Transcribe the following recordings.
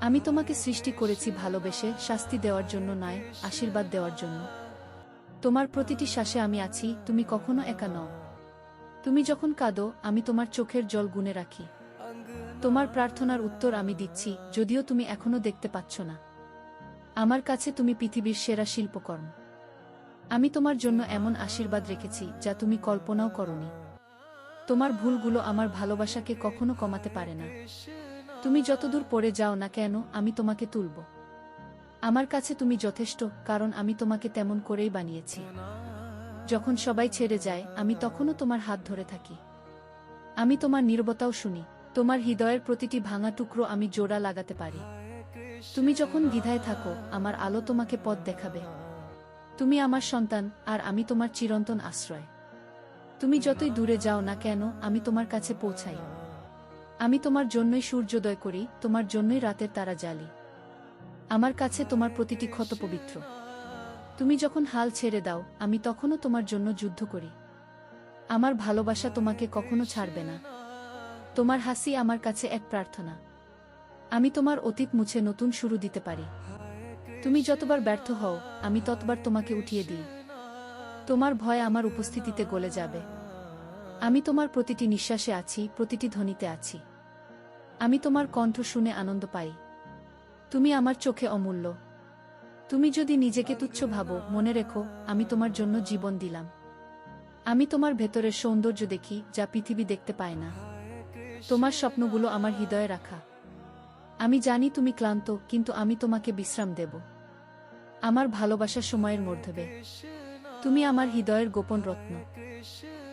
আমি তোমাকে সৃষ্টি করেছি ভালোবেসে, শাস্তি দেওয়ার জন্য নয়, আশীর্বাদ দেওয়ার জন্য। তোমার প্রতিটি শ্বাসে আমি আছি, তুমি কখনো একা নও। তুমি যখন কাঁদো, আমি তোমার চোখের জল গুনে রাখি। তোমার প্রার্থনার উত্তর আমি দিচ্ছি, যদিও তুমি এখনও দেখতে পাচ্ছ না। আমার কাছে তুমি পৃথিবীর সেরা শিল্পকর্ম। আমি তোমার জন্য এমন আশীর্বাদ রেখেছি, যা তুমি কল্পনাও করনি। তোমার ভুলগুলো আমার ভালোবাসাকে কখনো কমাতে পারে না। তুমি যতদূর পড়ে যাও না কেন, আমি তোমাকে তুলব। আমার কাছে তুমি যথেষ্ট, কারণ আমি তোমাকে তেমন করেই বানিয়েছি। যখন সবাই ছেড়ে যায়, আমি তখনও তোমার হাত ধরে থাকি। আমি তোমার নীরবতাও শুনি, তোমার হৃদয়ের প্রতিটি ভাঙা টুকরো আমি জোড়া লাগাতে পারি। তুমি যখন দ্বিধায় থাকো, আমার আলো তোমাকে পথ দেখাবে। তুমি আমার সন্তান, আর আমি তোমার চিরন্তন আশ্রয়। তুমি যতই দূরে যাও না কেন, আমি তোমার কাছে পৌঁছাই। আমি তোমার জন্যই সূর্যোদয় করি, তোমার জন্যই রাতের তারা জ্বালি। আমার কাছে তোমার প্রতিটি ক্ষত পবিত্র। তুমি যখন হাল ছেড়ে দাও, আমি তখনও তোমার জন্য যুদ্ধ করি। আমার ভালোবাসা তোমাকে কখনো ছাড়বে না। তোমার হাসি আমার কাছে এক প্রার্থনা। আমি তোমার অতীত মুছে নতুন শুরু দিতে পারি। তুমি যতবার ব্যর্থ হও, আমি ততবার তোমাকে উঠিয়ে দিই। তোমার ভয় আমার উপস্থিতিতে গলে যাবে। আমি তোমার প্রতিটি নিঃশ্বাসে আছি, প্রতিটি ধ্বনিতে আছি। আমি তোমার কণ্ঠ শুনে আনন্দ পাই। তুমি আমার চোখে অমূল্য। তুমি যদি নিজেকে তুচ্ছ ভাবো, মনে রেখো, আমি তোমার জন্য জীবন দিলাম। আমি তোমার ভেতরের সৌন্দর্য দেখি, যা পৃথিবী দেখতে পায় না। তোমার স্বপ্নগুলো আমার হৃদয়ে রাখা। আমি জানি তুমি ক্লান্ত, কিন্তু আমি তোমাকে বিশ্রাম দেব। আমার ভালোবাসা সময়ের মধ্যে। তুমি আমার হৃদয়ের গোপন রত্ন।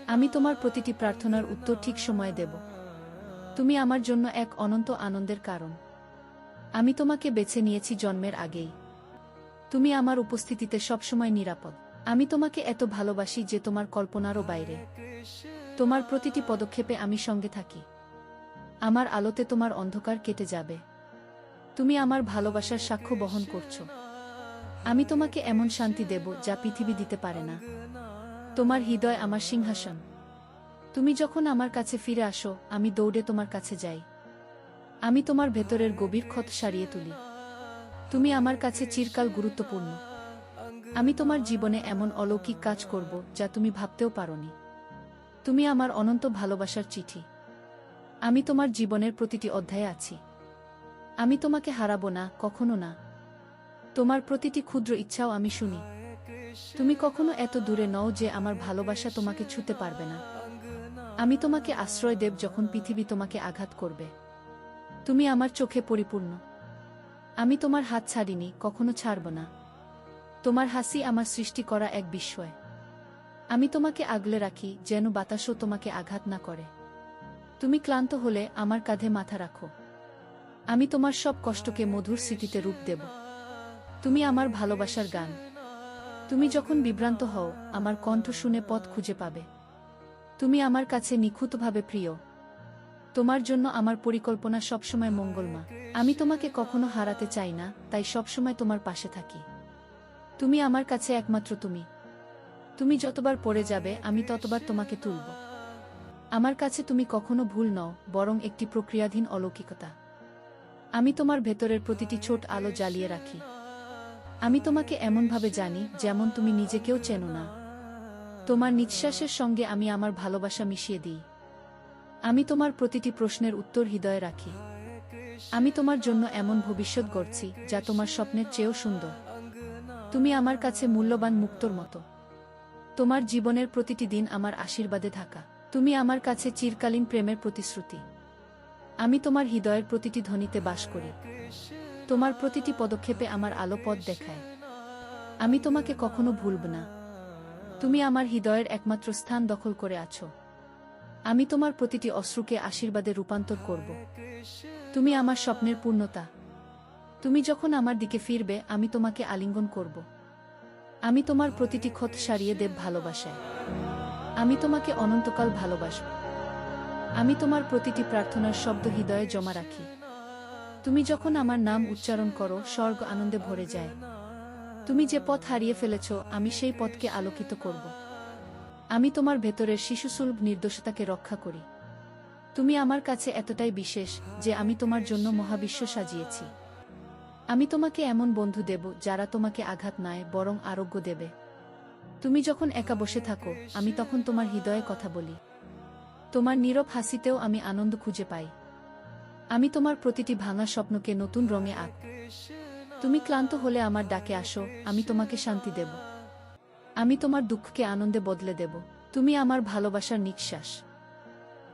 আমি তোমার প্রতিটি প্রার্থনার উত্তর ঠিক সময়ে দেব। তুমি আমার জন্য এক অনন্ত আনন্দের কারণ। আমি তোমাকে বেছে নিয়েছি জন্মের আগেই। তুমি আমার উপস্থিতিতে সবসময় নিরাপদ। আমি তোমাকে এত ভালোবাসি যে তোমার কল্পনারও বাইরে। তোমার প্রতিটি পদক্ষেপে আমি সঙ্গে থাকি। আমার আলোতে তোমার অন্ধকার কেটে যাবে। তুমি আমার ভালোবাসার সাক্ষ্য বহন করছ। আমি তোমাকে এমন শান্তি দেব যা পৃথিবী দিতে পারে না। তোমার হৃদয় আমার সিংহাসন। তুমি যখন আমার কাছে ফিরে আসো, আমি দৌড়ে তোমার কাছে যাই। আমি তোমার ভেতরের গভীর ক্ষত সারিয়ে তুলি। তুমি আমার কাছে চিরকাল গুরুত্বপূর্ণ। আমি তোমার জীবনে এমন অলৌকিক কাজ করব, যা তুমি ভাবতেও পারোনি। তুমি আমার অনন্ত ভালোবাসার চিঠি। আমি তোমার জীবনের প্রতিটি অধ্যায়ে আছি। আমি তোমাকে হারাবো না, কখনো না। তোমার প্রতিটি ক্ষুদ্র ইচ্ছাও আমি শুনি। তুমি কখনো এত দূরে নও যে আমার ভালোবাসা তোমাকে ছুতে পারবে না। আমি তোমাকে আশ্রয় দেব যখন পৃথিবী তোমাকে আঘাত করবে। তুমি আমার চোখে পরিপূর্ণ। আমি তোমার হাত ছাড়িনি, কখনো ছাড়ব না। তোমার হাসি আমার সৃষ্টি করা এক বিস্ময়। আমি তোমাকে আগলে রাখি, যেন বাতাসও তোমাকে আঘাত না করে। তুমি ক্লান্ত হলে আমার কাঁধে মাথা রাখো। আমি তোমার সব কষ্টকে মধুর স্মৃতিতে রূপ দেব। তুমি আমার ভালোবাসার গান। তুমি যখন বিভ্রান্ত হও, আমার কণ্ঠ শুনে পথ খুঁজে পাবে। তুমি আমার কাছে নিখুঁতভাবে প্রিয়। তোমার জন্য আমার পরিকল্পনা সবসময় মঙ্গলমা আমি তোমাকে কখনো হারাতে চাই না, তাই সবসময় তোমার পাশে থাকি। তুমি আমার কাছে একমাত্র তুমি। তুমি যতবার পড়ে যাবে, আমি ততবার তোমাকে তুলব। আমার কাছে তুমি কখনো ভুল নও, বরং একটি প্রক্রিয়াধীন অলৌকিকতা। আমি তোমার ভেতরের প্রতিটি ছোট আলো জ্বালিয়ে রাখি। আমি তোমাকে এমনভাবে জানি যেমন তুমি নিজেকেও চেনো না। তোমার নিঃশ্বাসের সঙ্গে আমি আমার ভালোবাসা মিশিয়ে দিই। আমি তোমার প্রতিটি প্রশ্নের উত্তর হৃদয়ে রাখি। আমি তোমার জন্য এমন ভবিষ্যৎ গড়ছি যা তোমার স্বপ্নের চেয়েও সুন্দর। তুমি আমার কাছে মূল্যবান মুক্তর মতো। তোমার জীবনের প্রতিটি দিন আমার আশীর্বাদে থাকা। তুমি আমার কাছে চিরকালীন প্রেমের প্রতিশ্রুতি। আমি তোমার হৃদয়ের প্রতিটি ধ্বনিতে বাস করি। তোমার প্রতিটি পদক্ষেপে আমার আলো পথ দেখায়। আমি তোমাকে কখনো ভুলব না। তুমি আমার হৃদয়ের একমাত্র স্থান দখল করে আছো। আমি তোমার প্রতিটি অশ্রুকে আশীর্বাদে রূপান্তর করব। তুমি আমার স্বপ্নের পূর্ণতা। তুমি যখন আমার দিকে ফিরবে, আমি তোমাকে আলিঙ্গন করব। আমি তোমার প্রতিটি ক্ষত সারিয়ে দেব ভালোবাসায়। আমি তোমাকে অনন্তকাল ভালোবাসব। আমি তোমার প্রতিটি প্রার্থনার শব্দ হৃদয়ে জমা রাখি। তুমি যখন আমার নাম উচ্চারণ করো, স্বর্গ আনন্দে ভরে যায়। তুমি যে পথ হারিয়ে ফেলেছ, আমি সেই পথকে আলোকিত করব। আমি তোমার ভেতরের শিশুসুলভ নির্দোষতাকে রক্ষা করি। তুমি আমার কাছে এতটাই বিশেষ যে আমি তোমার জন্য মহাবিশ্ব সাজিয়েছি। আমি তোমাকে এমন বন্ধু দেব যারা তোমাকে আঘাত নয় বরং আরোগ্য দেবে। তুমি যখন একা বসে থাকো, আমি তখন তোমার হৃদয়ে কথা বলি। তোমার নীরব হাসিতেও আমি আনন্দ খুঁজে পাই। আমি তোমার প্রতিটি ভাঙা স্বপ্নকে নতুন রঙে আঁক। তুমি ক্লান্ত হলে আমার ডাকে আসো, আমি তোমাকে শান্তি দেব। আমি তোমার দুঃখকে আনন্দে বদলে দেব। তুমি আমার ভালোবাসার নিঃশ্বাস।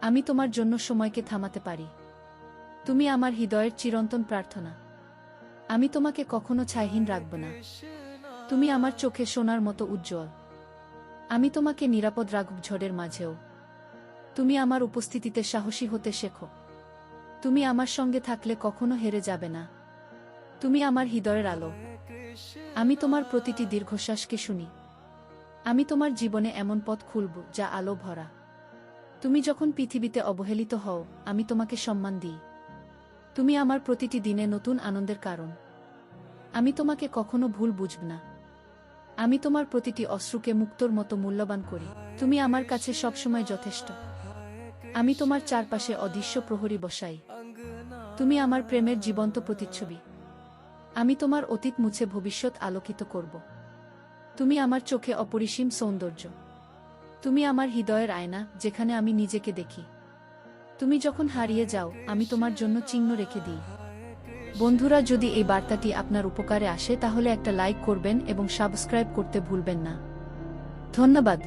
আমি তোমার জন্য সময়কে থামাতে পারি। তুমি আমার হৃদয়ের চিরন্তন প্রার্থনা। আমি তোমাকে কখনো ছাইহীন রাখব না। তুমি আমার চোখে সোনার মতো উজ্জ্বল। আমি তোমাকে নিরাপদ রাখব ঝড়ের মাঝেও। তুমি আমার উপস্থিতিতে সাহসী হতে শেখো। তুমি আমার সঙ্গে থাকলে কখনো হেরে যাবে না। তুমি আমার হৃদয়ের আলো। আমি তোমার প্রতিটি দীর্ঘশ্বাসকে শুনি। আমি তোমার জীবনে এমন পথ খুলব যা আলো ভরা। তুমি যখন পৃথিবীতে অবহেলিত হও, আমি তোমাকে সম্মান দিই। তুমি আমার প্রতিটি দিনে নতুন আনন্দের কারণ। আমি তোমাকে কখনো ভুল বুঝব না। আমি তোমার প্রতিটি অশ্রুকে মুক্তর মতো মূল্যবান করি। তুমি আমার কাছে সবসময় যথেষ্ট। আমি তোমার চারপাশে অদৃশ্য প্রহরী বসাই। তুমি আমার প্রেমের জীবন্ত প্রতিচ্ছবি। আমি তোমার অতীত মুছে ভবিষ্যৎ আলোকিত করব। তুমি আমার চোখে অপরিসীম সৌন্দর্য। তুমি আমার হৃদয়ের আয়না, যেখানে আমি নিজেকে দেখি। তুমি যখন হারিয়ে যাও, আমি তোমার জন্য চিহ্ন রেখে দিই। বন্ধুরা, যদি এই বার্তাটি আপনার উপকারে আসে, তাহলে একটা লাইক করবেন এবং সাবস্ক্রাইব করতে ভুলবেন না। ধন্যবাদ।